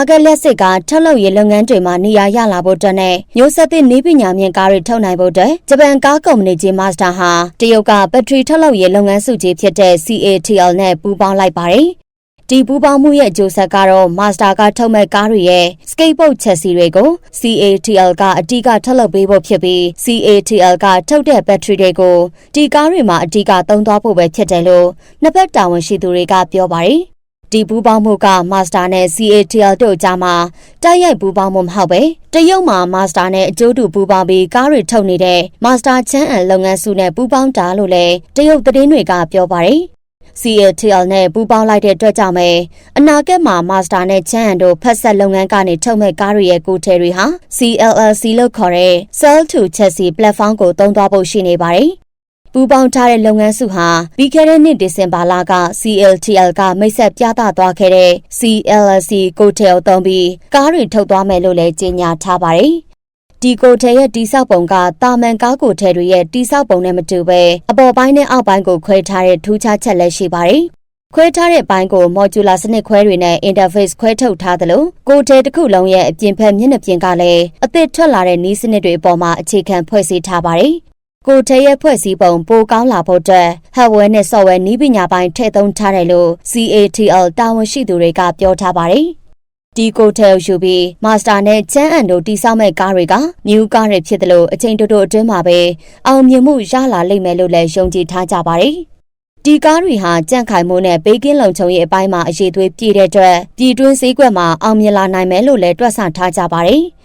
နာဂတ်လက်စစ်ကထုတ်လုပ်ရေးလုပ်ငန်းတွေမှာနေရာရလာဖို့အတွက်နဲ့မျိုးဆက်သစ်နည်းပညာမြင့်ကားတွေထုတ်နိုင်ဖို့အတွက်ဂျပန်ကားကုမ္ပဏီကြီး Mazda ဟာတရုတ်ကဘက်ထရီထုတ်လုပ်ရေးလုပ်ငန်းစုကြီးဖြစ်တဲ့ CATL နဲ့ပူးပေါင်းလိုက်ပါတယ်။ဒီပူးပေါင်းမှုရဲ့အကျိုးဆက်ကတော့ Mazda ကထုတ်မဲ့ကားတွေရဲ့ skateboard ချက်စီတွေကို CATL ကအတိကထုတ်လုပ်ပေးဖို့ဖြစ်ပြီး CATL ကထုတ်တဲ့ဘက်ထရီတွေကိုဒီကားတွေမှာအတိကသုံးသွားဖို့ပဲဖြစ်တယ်လို့နှစ်ဖက်တာဝန်ရှိသူတွေကပြောပါတယ်။ ဒီပူးပေါင်းမှုက Master နဲ့ CATL တို့ကြားမှာတိုက်ရိုက်ပူးပေါင်းမှုမဟုတ်ပဲတရုတ်မှာ Master နဲ့အကျိုးတူပူးပေါင်းပြီးကားတွေထုတ်နေတဲ့ Master ချမ်းအန်လုပ်ငန်းစုနဲ့ပူးပေါင်းတာလို့လည်းတရုတ်သတင်းတွေကပြောပါတယ်။ CATL နဲ့ပူးပေါင်းလိုက်တဲ့အတွက်ကြောင့်ပဲအနာဂတ်မှာ Master နဲ့ချမ်းအန်တို့ဖက်ဆက်လုပ်ငန်းကနေထုတ်မဲ့ကားတွေရဲ့ကိုယ်ထည်တွေဟာ CLLC လို့ခေါ်တဲ့ Cell to Chassis Platform ကိုသုံးသွားဖို့ရှိနေပါတယ်။ ပူပေါင်းထားတဲ့လုပ်ငန်းစုဟာပြီးခဲ့တဲ့နှစ်ဒီဇင်ဘာလက CLTL ကမိတ်ဆက်ပြသသွားခဲ့တဲ့ CLC ကိုတယ်ကိုသုံးပြီးကားတွေထုတ်သွားမယ်လို့လည်းကြေညာထားပါတယ်။ဒီကိုတယ်ရဲ့တိဆောက်ပုံကတာမန်ကားကိုတယ်တွေရဲ့တိဆောက်ပုံနဲ့မတူပဲအပေါ်ပိုင်းနဲ့အောက်ပိုင်းကိုခွဲထားတဲ့ထူးခြားချက်လည်းရှိပါတယ်။ခွဲထားတဲ့ဘိုင်းကို modular စနစ်ခွဲတွေနဲ့ interface ခွဲထုတ်ထားသလိုကိုတဲတစ်ခုလုံးရဲ့အပြင်ဘက်မျက်နှာပြင်ကလည်းအသစ်ထွက်လာတဲ့နီးစနစ်တွေအပေါ်မှာအခြေခံဖွဲ့စည်းထားပါတယ်။ ကိုထဲရဲ့ဖွဲ့စည်းပုံပိုကောင်းလာဖို့အတွက် hardware နဲ့ software နည်းပညာပိုင်းထည့်သွင်းထားတယ်လို့ CATL တာဝန်ရှိသူတွေကပြောထားပါတယ်။ဒီကိုထဲယူပြီး Master နဲ့ချမ်းအန်တို့တိစောက်မဲ့ကားတွေက new ကားတွေဖြစ်တယ်လို့အချိန်တိုတိုအတွင်းမှာပဲအောင်မြင်မှုရလာလိမ့်မယ်လို့လည်းယုံကြည်ထားကြပါတယ်။ဒီကားတွေဟာကြန့်ခိုင်မှုနဲ့ဘေးကင်းလုံခြုံရေးအပိုင်းမှာအရေးသွေးပြည့်တဲ့အတွက်ပြည်တွင်းစည်းကွက်မှာအောင်မြင်လာနိုင်မယ်လို့လည်းတွက်ဆထားကြပါတယ်။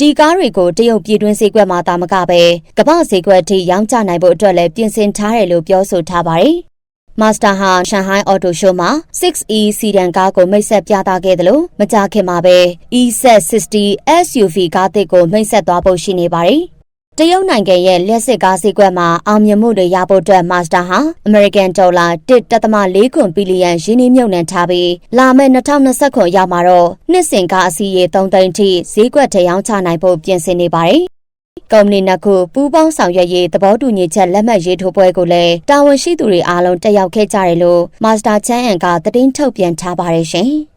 ဒီကားတွေကိုတရုတ်ပြည်တွင်းဈေးကွက်မှာတာမကပဲကမ္ဘာဈေးကွက်ထိရောင်းချနိုင်ဖို့အတွက်လည်းပြင်ဆင်ထားတယ်လို့ပြောဆိုထားပါတယ်။ Master ဟာရှန်ဟိုင်းအော်တိုရှိုးမှာ 6E စီဒန်ကားကိုမိတ်ဆက်ပြသခဲ့တယ်လို့မကြခင်မှာပဲ EZ60 SUV ကားသစ်ကိုမိတ်ဆက်သွားဖို့ရှိနေပါတယ်။ တရုတ်နိုင်ငံရဲ့လက်စစ်ကားဈေးကွက်မှာအောင်မြင်မှုတွေရဖို့အတွက် Mazda ဟာ American Dollar 1.4ခွန်ဘီလီယံရင်းနှီးမြှုပ်နှံထားပြီးလာမယ့်2020ခုရောက်မှာတော့နှစ်စဉ်ကားအစီးရေ3သိန်းထိဈေးကွက်ထရောင်းချနိုင်ဖို့ပြင်ဆင်နေပါတယ်။ကုမ္ပဏီနှစ်ခုပူးပေါင်းဆောင်ရွက်ရေးသဘောတူညီချက်လက်မှတ်ရေးထိုးပွဲကိုလည်းတာဝန်ရှိသူတွေအားလုံးတက်ရောက်ခဲ့ကြတယ်လို့ Mazda ချမ်းအန်ကသတင်းထုတ်ပြန်ထားပါတယ်ရှင်။